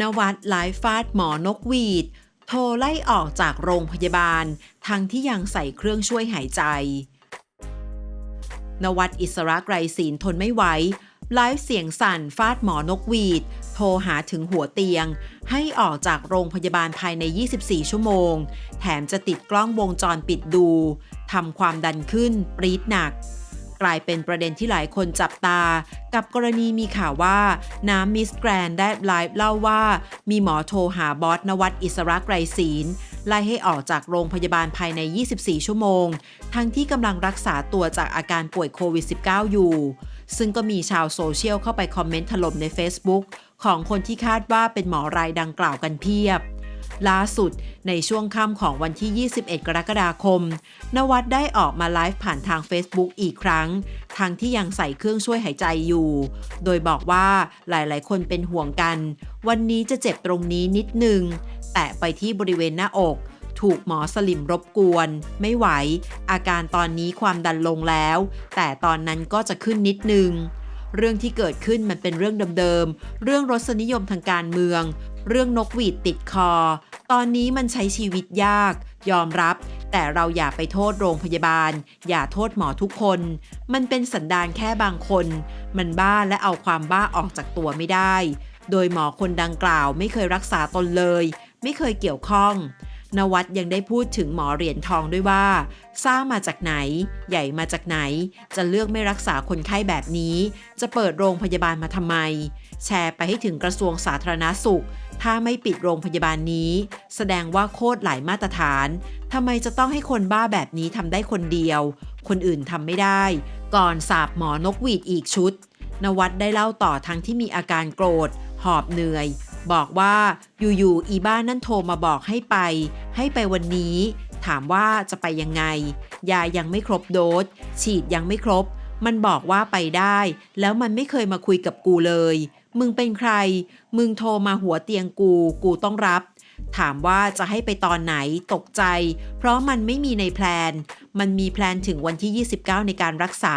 นวัดไลฟ์ฟาดหมอนกหวีด โทรไล่ออกจากโรงพยาบาล ทั้งที่ยังใส่เครื่องช่วยหายใจ นวัดอิสระไกรศีลทนไม่ไหวไลฟ์เสียงสั่นฟาดหมอนกหวีด โทรหาถึงหัวเตียง ให้ออกจากโรงพยาบาลภายใน 24 ชั่วโมง แถมจะติดกล้องวงจรปิดดูทำความดันขึ้นปรีดหนัก กลายเป็นประเด็นที่หลายคนจับตา กับกรณีมีข่าวว่าน้ำมิสแกรนได้ไลฟ์เล่าว่า มีหมอโทรหาบอสนวัดอิสระไกรศีลไล่ให้ออกจากโรงพยาบาลภายใน 24 ชั่วโมง ทั้งที่กำลังรักษาตัวจากอาการป่วยโควิด -19 อยู่ ซึ่งก็มีชาวโซเชียลเข้าไปคอมเมนต์ถล่มใน Facebook ของคนที่คาดว่าเป็นหมอรายดังกล่าวกันเพียบ ล่าสุดในช่วงค่ำของวันที่ 21 กรกฎาคม นวัดได้ออกมาไลฟ์ผ่านทาง Facebook อีกครั้ง ทั้งที่ยังใส่เครื่องช่วยหายใจอยู่ โดยบอกว่าหลายๆ คนเป็นห่วงกัน วันนี้จะเจ็บตรงนี้นิดนึง แตะไปที่บริเวณหน้าอก ถูกหมอสลิมรบกวน ไม่ไหว อาการตอนนี้ความดันลงแล้ว แต่ตอนนั้นก็จะขึ้นนิดนึง เรื่องที่เกิดขึ้นมันเป็นเรื่องเดิมๆ เรื่องรสนิยมทางการเมือง เรื่องนกหวีดติดคอ ตอนนี้มันใช้ชีวิตยาก ยอมรับ แต่เราอย่าไปโทษโรงพยาบาล อย่าโทษหมอทุกคน มันเป็นสันดานแค่บางคน มันบ้าและเอาความบ้าออกจากตัวไม่ได้ โดยหมอคนดังกล่าวไม่เคยรักษาตนเลย ไม่เคยเกี่ยวข้อง นวัดยังได้พูดถึงหมอเหรียญทองด้วยว่า สร้างมาจากไหน ใหญ่มาจากไหน จะเลือกไม่รักษาคนไข้แบบนี้ จะเปิดโรงพยาบาลมาทำไม แชร์ไปให้ถึงกระทรวงสาธารณาสุข ถ้าไม่ปิดโรงพยาบาลนี้ แสดงว่าโคตรหลายมาตรฐานทำไมจะต้องให้คนบ้าแบบนี้ทำได้คนเดียว คนอื่นทำไม่ได้ ก่อนสาบหมอนกหวีดอีกชุด นวัดได้เล่าต่อทั้งที่มีอาการโกรธ หอบเหนื่อย บอกว่าอยู่ๆอีบ้านนั่นโทรมาบอกให้ไป ให้ไปวันนี้ ถามว่าจะไปยังไง ยายังไม่ครบโดส ฉีดยังไม่ครบ มันบอกว่าไปได้ แล้วมันไม่เคยมาคุยกับกูเลย มึงเป็นใคร มึงโทรมาหัวเตียงกู กูต้องรับถามว่าจะให้ไปตอนไหนตกใจ เพราะมันไม่มีในแพลน มันมีแพลนถึงวันที่ 29 ในการรักษา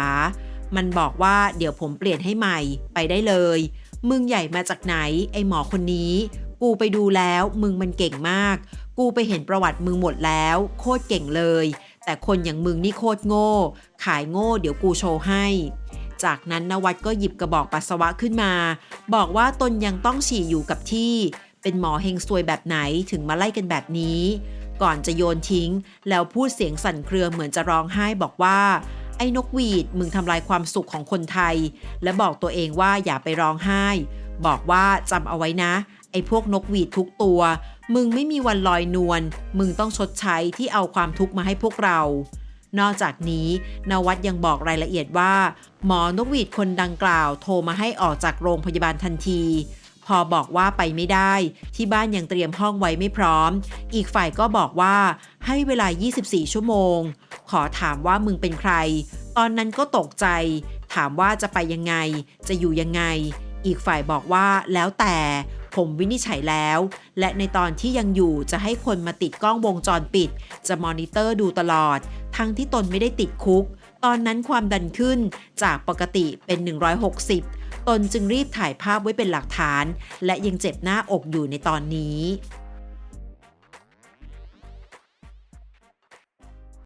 มันบอกว่าเดี๋ยวผมเปลี่ยนให้ใหม่ไปได้เลย มึงใหญ่มาจากไหน ไอหมอคนนี้ กูไปดูแล้ว มึงมันเก่งมาก กูไปเห็นประวัติมึงหมดแล้ว โคตรเก่งเลย แต่คนอย่างมึงนี่โคตรโง่ ขายโง่เดี๋ยวกูโชว์ให้ จากนั้นนวัดก็หยิบกระบอกปัสสาวะขึ้นมา บอกว่าตนยังต้องฉี่อยู่กับที่ เป็นหมอเฮงซวยแบบไหนถึงมาไล่กันแบบนี้ ก่อนจะโยนทิ้ง แล้วพูดเสียงสั่นเครือเหมือนจะร้องไห้บอกว่า ไอ้นกหวีด มึงทำลายความสุขของคนไทย และบอกตัวเองว่าอย่าไปร้องไห้ บอกว่าจำเอาไว้นะ ไอ้พวกนกหวีดทุกตัว มึงไม่มีวันลอยนวล มึงต้องชดใช้ที่เอาความทุกข์มาให้พวกเรา นอกจากนี้นวัดยังบอกรายละเอียดว่า หมอนกหวีดคนดังกล่าวโทรมาให้ออกจากโรงพยาบาลทันทีพอบอกว่าไปไม่ได้ ที่บ้านยังเตรียมห้องไว้ไม่พร้อม อีกฝ่ายก็บอกว่าให้เวลา 24 ชั่วโมง ขอถามว่ามึงเป็นใคร ตอนนั้นก็ตกใจ ถามว่าจะไปยังไง จะอยู่ยังไง อีกฝ่ายบอกว่าแล้วแต่ ผมวินิจฉัยแล้ว และในตอนที่ยังอยู่จะให้คนมาติดกล้องวงจรปิด จะมอนิเตอร์ดูตลอด ทั้งที่ตนไม่ได้ติดคุก ตอนนั้นความดันขึ้นจากปกติเป็น 160 ตนจึงรีบถ่ายภาพไว้เป็นหลักฐาน และยังเจ็บหน้าอกอยู่ในตอนนี้